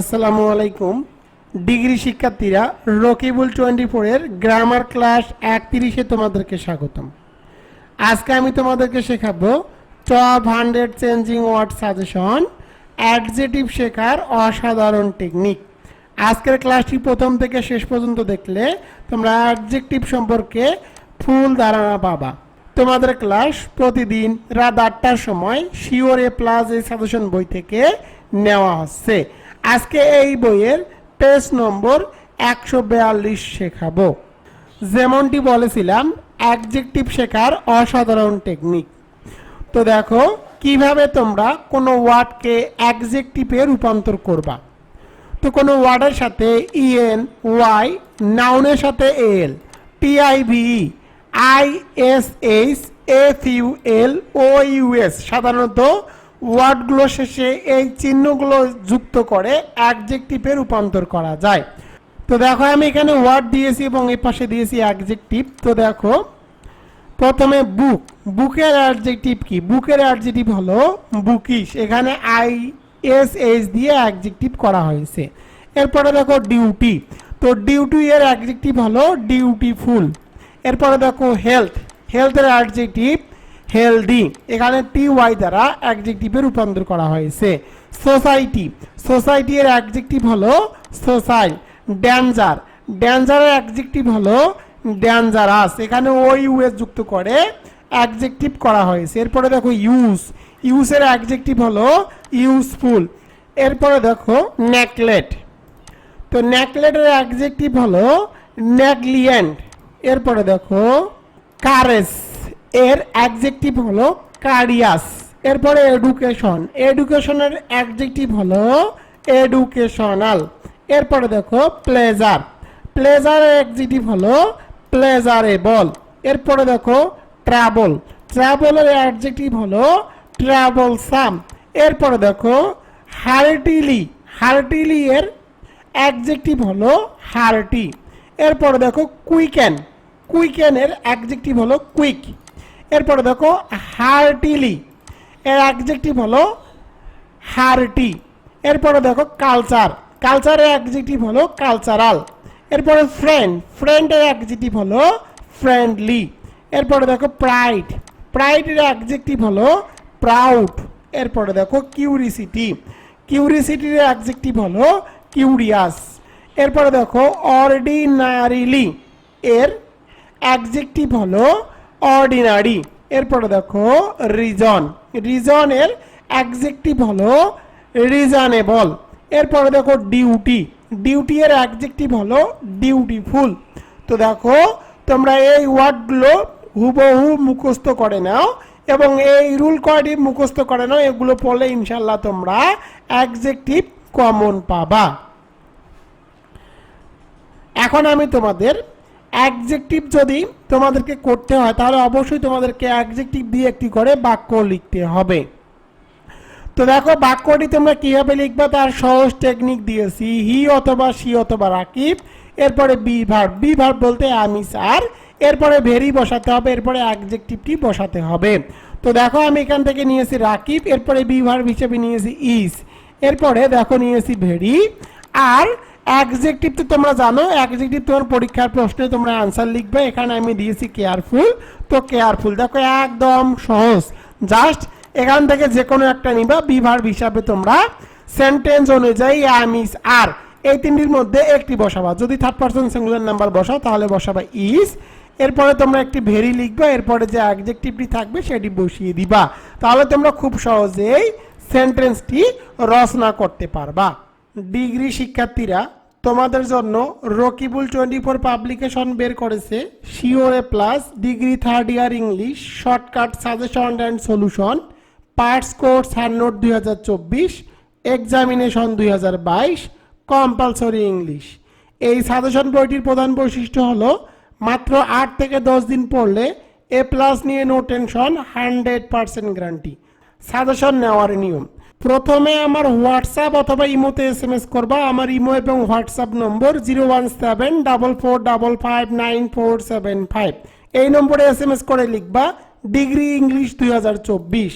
আসসালামু আলাইকুম। ডিগ্রি শিক্ষার্থীরা, রকিবুল টোয়েন্টি ফোরের গ্রামার ক্লাস একত্রিশে তোমাদেরকে স্বাগতম। আজকে আমি তোমাদেরকে শেখাবো top hundred changing word suggestion, adjective শেখার অসাধারণ টেকনিক। আজকের ক্লাসটি প্রথম থেকে শেষ পর্যন্ত দেখলে তোমরা অ্যাডজেক্টিভ সম্পর্কে ফুল ধারণা পাবা। তোমাদের ক্লাস প্রতিদিন রাত আটটার সময় শিওর এ প্লাস এই সাজেশন বই থেকে নেওয়া হচ্ছে। আজকে এই বইয়ের পেজ নম্বর একশো বিয়াল্লিশ শেখাবো। যেমনটি বলেছিলাম অ্যাডজেক্টিভ শেখার অসাধারণ টেকনিক তো দেখো, কীভাবে তোমরা কোনো ওয়ার্ডকে অ্যাডজেক্টিভে রূপান্তর করবা? তো কোনো ওয়ার্ডের সাথে ইএন ওয়াই নাউনের সাথে L T I V I S H F U L O U S সাধারণত ওয়ার্ডগুলো শেষে এই চিহ্নগুলো যুক্ত করে অ্যাডজেক্টিভে রূপান্তর করা যায়। তো দেখো, আমি এখানে ওয়ার্ড দিয়েছি এবং এই পাশে দিয়েছি অ্যাডজেক্টিভ। তো দেখো, প্রথমে বুক। বুকের অ্যাডজেক্টিভ কি? বুকের অ্যাডজেক্টিভ হলো বুকিশ। এখানে আই, এস, এইচ দিয়ে অ্যাডজেক্টিভ করা হয়েছে। এরপরে দেখো, ডিউটি। তো ডিউটি এর অ্যাডজেক্টিভ হলো ডিউটিফুল। এরপরে দেখো, হেলথ। হেলথের অ্যাডজেক্টিভ হেলদি। এখানে টি ওয়াই দ্বারা অ্যাডজেক্টিভে রূপান্তর করা হয়েছে। সোসাইটি সোসাইটি এর অ্যাডজেক্টিভ হলো সোসাই ড্যাঞ্জার ড্যাঞ্জারের অ্যাডজেক্টিভ হলো ড্যাঞ্জারাস এখানে ও ইউএস যুক্ত করে অ্যাডজেক্টিভ করা হয়েছে। এরপরে দেখো ইউজ ইউজের অ্যাডজেক্টিভ হলো ইউজফুল এরপরে দেখো নেকলেট তো নেকলেটের অ্যাডজেক্টিভ হলো নেগলিয়েন্ট এরপরে দেখো কারেস এর অ্যাডজেক্টিভ হলো কারিয়াস এরপরে এডুকেশন এডুকেশনের অ্যাডজেক্টিভ হলো এডুকেশনাল এরপরে দেখো প্লেজার প্লেজারের অ্যাডজেক্টিভ হলো প্লেজারেবল এরপরে দেখো ট্রাভেল ট্রাভেলের অ্যাডজেক্টিভ হলো ট্রাভেলসাম এরপরে দেখো হার্টিলি হার্টিলি এর অ্যাডজেক্টিভ হলো হার্টি এরপরে দেখো কুইকেন কুইকেনের অ্যাডজেক্টিভ হলো কুইক এরপরে দেখো, হার্টিলি। এর অ্যাডজেক্টিভ হলো হার্টি। এরপরে দেখো কালচার কালচারের অ্যাডজেক্টিভ হলো কালচারাল এরপরে ফ্রেন্ড ফ্রেন্ডের অ্যাডজেক্টিভ হলো ফ্রেন্ডলি এরপরে দেখো প্রাইড প্রাইডের অ্যাডজেক্টিভ হলো প্রাউড এরপরে দেখো কিউরিসিটি কিউরিসিটির অ্যাডজেক্টিভ হলো কিউরিয়াস এরপরে দেখো অর্ডিনারিলি এর অ্যাডজেক্টিভ হলো অর্ডিনারি এরপরে দেখো রিজন রিজনের অ্যাডজেক্টিভ হলো রিজনেবল এরপরে দেখো ডিউটি ডিউটি এর অ্যাডজেক্টিভ হলো ডিউটিফুল তো দেখো, তোমরা এই ওয়ার্ডগুলো হুবহু মুখস্থ করে নাও এবং এই রুল কয়টি মুখস্থ করে নাও, এগুলো পড়লে ইনশাল্লাহ তোমরা অ্যাডজেক্টিভ কমন পাবা। এখন আমি তোমাদের অ্যাডজেক্টিভ যদি তোমাদেরকে করতে হয়, তাহলে অবশ্যই তোমাদেরকে অ্যাডজেক্টিভ দিয়ে একটি করে বাক্য লিখতে হবে। তো দেখো, বাক্যটি তোমরা কীভাবে লিখবে? তার সহজ টেকনিক দিয়েছি। হি অথবা সি অথবা রাকিব, এরপরে বি ভার্ব বি ভার্ব বলতে আমি, স্যার। এরপরে ভেরি বসাতে হবে, এরপরে অ্যাডজেক্টিভটি বসাতে হবে। তো দেখো, আমি এখান থেকে নিয়েছি রাকিব, এরপরে বি ভার্ব হিসেবে নিয়েছি ইস। এরপরে দেখো, নিয়েছি ভেরি। আর অ্যাডজেক্টিভ তো তোমরা জানো অ্যাডজেক্টিভ তোমার পরীক্ষার প্রশ্নে তোমরা আনসার লিখবে। এখানে আমি দিয়েছি কেয়ারফুল তো কেয়ারফুল দেখো একদম সহজ। জাস্ট এখান থেকে যে কোনো একটা নিবা, বিভার হিসাবে তোমরা সেন্টেন্স অনুযায়ী আম ইস আর এই তিনটির মধ্যে একটি বসাবা। যদি থার্ড পার্সন সিঙ্গুলার নাম্বার বসাও, তাহলে বসাবা ইস এরপরে তোমরা একটি ভেরি লিখবা, এরপরে যে অ্যাডজেক্টিভটি থাকবে, সেটি বসিয়ে দিবা। তাহলে তোমরা খুব সহজেই সেন্টেন্সটি রচনা করতে পারবা। ডিগ্রি শিক্ষার্থীরা তোমাদের জন্য রকিবুল টোয়েন্টি ফোর পাবলিকেশন বের করেছে sure A plus, degree third year English, shortcut suggestion and solution, parts course hand note দুই হাজার চব্বিশ, এক্সামিনেশন দুই হাজার বাইশ, কম্পালসরি ইংলিশ। এই সাজেশন বইটির প্রধান বৈশিষ্ট্য হলো, মাত্র আট থেকে দশ দিন পড়লে এ প্লাস নিয়ে no tension, hundred percent guarantee. Suggestion নেওয়ার নিয়ম। প্রথমে আমার হোয়াটসঅ্যাপ অথবা ইমোতে এস এম এস করবা। আমার ইমো এবং WhatsApp number zero one seven double four double five nine four seven five. এই নম্বরে এস এম এস করে লিখবা ডিগ্রি ইংলিশ দুই হাজার চব্বিশ।